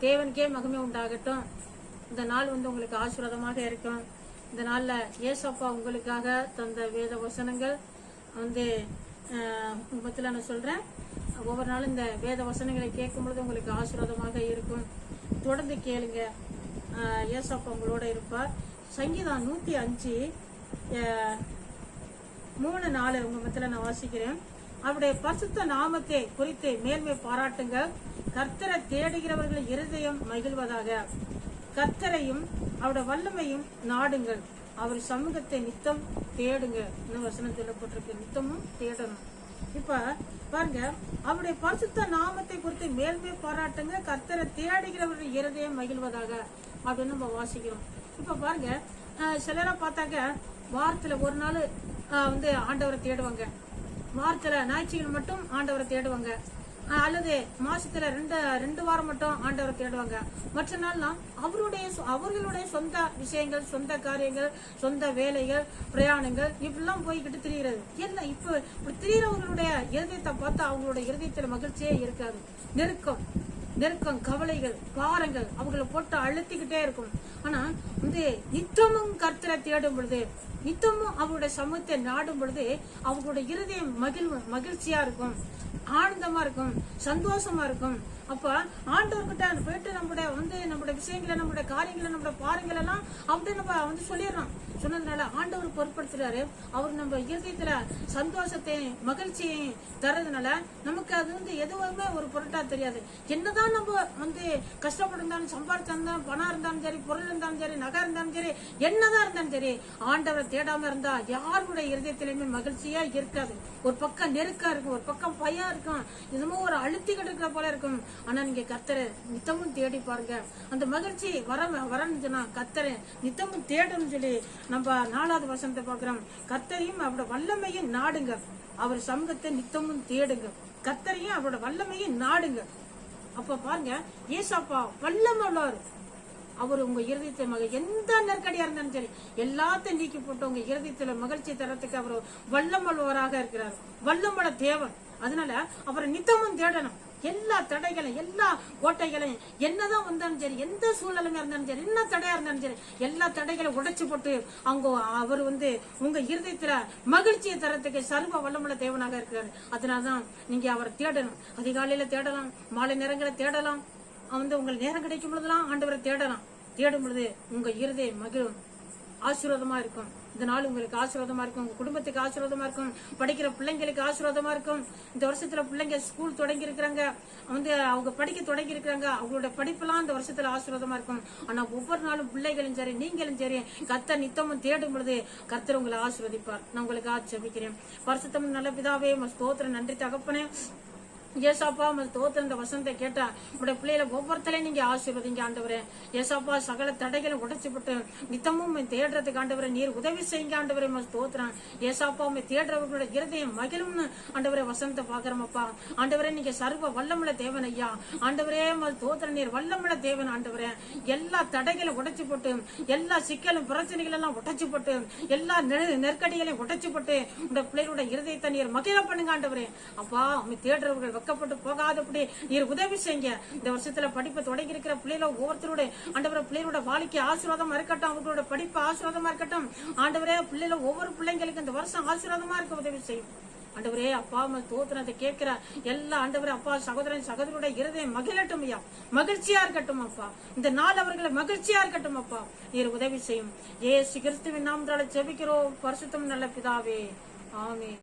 தேவனுக்கே மகிமை உண்டாகட்டும். இந்த நாள் வந்து உங்களுக்கு ஆசீர்வாதமாக இருக்கும். இந்த நாளில் ஏசப்பா உங்களுக்காக தந்த வேத வசனங்கள் வந்து ஆஹ், நான் சொல்கிறேன் ஒவ்வொரு நாளும் இந்த வேத வசனங்களை கேட்கும் பொழுது உங்களுக்கு ஆசீர்வாதமாக இருக்கும். தொடர்ந்து கேளுங்க. ஏசப்பா உங்களோட இருப்பார். சங்கீதம் நூற்றி அஞ்சு மூணு நாலு உங்கள் மத்தியில நான் வாசிக்கிறேன். அவருடைய பரிசுத்த நாமத்தை குறித்து மேன்மை பாராட்டுங்க கர்த்தரை தேடுகிறவர்கள் இருதயம் மகிழ்வதாக. கர்த்தரையும் அவருடைய வல்லமையும் நாடுங்கள். அவர் சமூகத்தை நித்தம் தேடுங்க. இன்னும் வசனம் சொல்லப்பட்டிருக்கு நித்தமும் தேடணும். இப்ப பாருங்க அவருடைய பரிசுத்த நாமத்தை குறித்து மேல்மை பாராட்டுங்க கர்த்தரை தேடுகிறவர்கள் இருதயம் மகிழ்வதாக. அப்படின்னு நம்ம வாசிக்கிறோம். இப்ப பாருங்க ஆஹ் சிலரை பார்த்தாக்க வாரத்துல ஒரு நாள் ஆஹ் வந்து ஆண்டவரை தேடுவாங்க. வாரத்துல ஞாயிற்றுக்கிழமை மட்டும் ஆண்டவரை தேடுவாங்க. அல்லது மாசத்துல ரெண்டு ரெண்டு வாரம் மட்டும் ஆண்டவரை தேடுவாங்க. மற்ற நாள்லாம் அவருடைய அவர்களுடைய சொந்த விஷயங்கள் சொந்த காரியங்கள் சொந்த வேலைகள் பிரயாணங்கள் இப்படிலாம் போய்கிட்டு திரிகிறது. என்ன இப்ப இப்படி திரிகிறவங்களுடைய இருதயத்தை பார்த்தா அவங்களுடைய இருதயத்துல மகிழ்ச்சியே இருக்காது. நெருக்கம் நெருக்கம் கவலைகள் பாரங்கள் அவங்கள போட்டு அழுத்திக்கிட்டே இருக்கும். ஆனா வந்து நித்தமும் கர்த்தரை தேடும் பொழுது நித்தமும் அவருடைய சமூகத்தை நாடும் பொழுது அவங்களோட இருதயம் மகிழ் மகிழ்ச்சியா இருக்கும். ஆனந்தமா இருக்கும். சந்தோஷமா இருக்கும். அப்ப ஆண்டவர்கிட்ட போயிட்டு நம்முடைய வந்து நம்முடைய விஷயங்களை நம்முடைய காரியங்களை நம்மளோட பாருங்கள் எல்லாம் அப்படி நம்ம வந்து சொல்லிடுறோம் சொன்னதுனால ஆண்டவர் பொருட்படுத்துறாரு. அவர் நம்ம இயற்கையத்துல சந்தோஷத்தையும் மகிழ்ச்சியையும் தர்றதுனால நமக்கு அது வந்து எதுவுமே ஒரு பொருட்டா தெரியாது. என்னதான் நம்ம வந்து கஷ்டப்பட்டிருந்தாலும் சம்பாதிச்சிருந்தாலும் பணம் இருந்தாலும் சரி பொருள் இருந்தாலும் சரி நகை இருந்தாலும் சரி என்னதான் இருந்தாலும் சரி ஆண்டவரை தேடாம இருந்தா யாருடைய இருதயத்திலுமே மகிழ்ச்சியா இருக்காது. ஒரு பக்கம் நெருக்கா இருக்கும் ஒரு பக்கம் பயம் இருக்கும். என்னமோ ஒரு அழுத்திக்கிட்டு இருக்கிற போல இருக்கும். ஆனா நீங்க கத்தரை நித்தமும் தேடி பாருங்க. அந்த மகிழ்ச்சி வர வரணுச்சுன்னா சொன்னா கத்தரை நித்தமும் தேடணும்னு சொல்லி நம்ம நாலாவது வசனத்தை பாக்குறோம் கத்தரையும் அவரோட வல்லமையும் நாடுங்க. அவர் சமூகத்தை நித்தமும் தேடுங்க. கத்தரையும் அவரோட வல்லமையும் நாடுங்க. அப்ப பாருங்க ஏசாப்பா வல்லமை உள்ளவர் அவர் உங்க இருதயத்தை மக எந்த நெருக்கடியா இருந்தாலும் சரி எல்லாத்தையும் நீக்கி போட்டு உங்க இருதயத்துல மகிழ்ச்சி தரத்துக்கு அவர் வல்லமல்வராக இருக்கிறார். வல்லமல தேவன். அதனால அவரை நித்தமும் தேடணும். எல்லா தடைகளையும் எல்லா கோட்டைகளையும் என்னதான் வந்தாலும் சரி எந்த சூழ்நிலையா இருந்தாலும் சரி என்ன தடையா இருந்தாலும் சரி எல்லா தடைகளையும் உடைச்சு போட்டு அவங்க அவர் வந்து உங்க இருதயத்துல மகிழ்ச்சியை தரத்துக்கு சர்வ வல்லமுள்ள தேவனாக இருக்கிறாரு. அதனாலதான் நீங்க அவரை தேடணும். அதிகாலையில தேடலாம் மாலை நேரங்களை தேடலாம். வந்து உங்களுக்கு நேரம் கிடைக்கும் பொழுதெல்லாம் ஆண்டவரை தேடலாம். தேடும் பொழுது உங்க இருதயம் மகிழும். ஆசீர்வாதமா இருக்கும். இந்த நாள் உங்களுக்கு ஆசீர்வாதமா இருக்கும். உங்க குடும்பத்துக்கு ஆசீர்வாதமா இருக்கும். படிக்கிற பிள்ளைங்களுக்கு ஆசீர்வாதமா இருக்கும். இந்த வருஷத்துல பிள்ளைங்க ஸ்கூல் தொடங்கி இருக்கிறாங்க. வந்து அவங்க படிக்க தொடங்கி இருக்கிறாங்க. அவங்களோட படிப்பெல்லாம் இந்த வருஷத்துல ஆசீர்வாதமா இருக்கும். ஆனா ஒவ்வொரு நாளும் பிள்ளைகளும் சரி நீங்களும் சரி கத்த நித்தமும் தேடும் பொழுது கர்த்தர் உங்களை ஆசீர்வதிப்பார். நான் உங்களுக்கு ஆச்சரிக்கிறேன். வருஷத்தம் நல்ல பிதாவே ஸ்தோத்திரம். நன்றி தகப்பனே. ஏசாப்பா உமது தோத்திர இந்த வசனத்தை கேட்டா உடைய பிள்ளைகளை ஒவ்வொருத்தரையும் நீங்க ஆசீர்வதிங்க ஆண்டவரே. ஏசாப்பா சகல தடைகளை உடைச்சு விட்டு நித்தமும் தேடுறதுக்கு ஆண்டவரை நீர் உதவி செய்யுங்க ஆண்டவரே உமது ஸ்தோத்திரம் ஏசாப்பா உண்மை தேடுறவர்களோட இருதயம் மகிழும்னு ஆண்டவரே வசனத்தை பாக்குறோமப்பா ஆண்டவரே நீங்க சர்வ வல்லமுள்ள தேவன் ஐயா. ஆண்டவரே உமது தோத்திர நீர் வல்லமுள்ள தேவன் ஆண்டவரே. எல்லா தடைகளை உடைச்சு போட்டு எல்லா சிக்கலும் பிரச்சனைகள் எல்லாம் உடைச்சு போட்டு எல்லா நெரு- நெருக்கடிகளையும் உடைச்சு போட்டு உங்களுடைய பிள்ளைகளுடைய இருதயத்தை நீர் மகிழ பண்ணுங்க ஆண்டவரே. அப்பா உண்மை தேடுறவர்கள் வெக்கப்பட்டு போகாதபடி நீர் உதவி செய்யுங்க. இந்த வருஷத்துல படிப்பை தொடங்கி இருக்கிற பிள்ளைகள ஒவ்வொருத்தரோட ஆண்டவர பிள்ளைகளோட வாழ்க்கை ஆசீர்வாதமா இருக்கட்டும் அவங்களோட படிப்பு ஆசீர்வாதமா இருக்கட்டும். ஆண்டவரே பிள்ளைகள ஒவ்வொரு பிள்ளைங்களுக்கு இந்த வருஷம் ஆசீர்வாதமா இருக்க உதவி செய்யும். ஆண்டவரே அப்பா அம்மா தோத்திரத்தை கேட்கிற எல்லா ஆண்டவரே அப்பா சகோதரன் சகோதரோட இருதயம் மகிழட்டும் ஐயா. மகிழ்ச்சியா இருக்கட்டும் அப்பா. இந்த நாள் அவர்களை மகிழ்ச்சியா இருக்கட்டும் அப்பா. நீர் உதவி செய்யும். ஏசு கிறிஸ்துவின் நாமத்தால ஜெபிக்கிறோம். பரிசுத்தம் நல்ல பிதாவே. ஆமே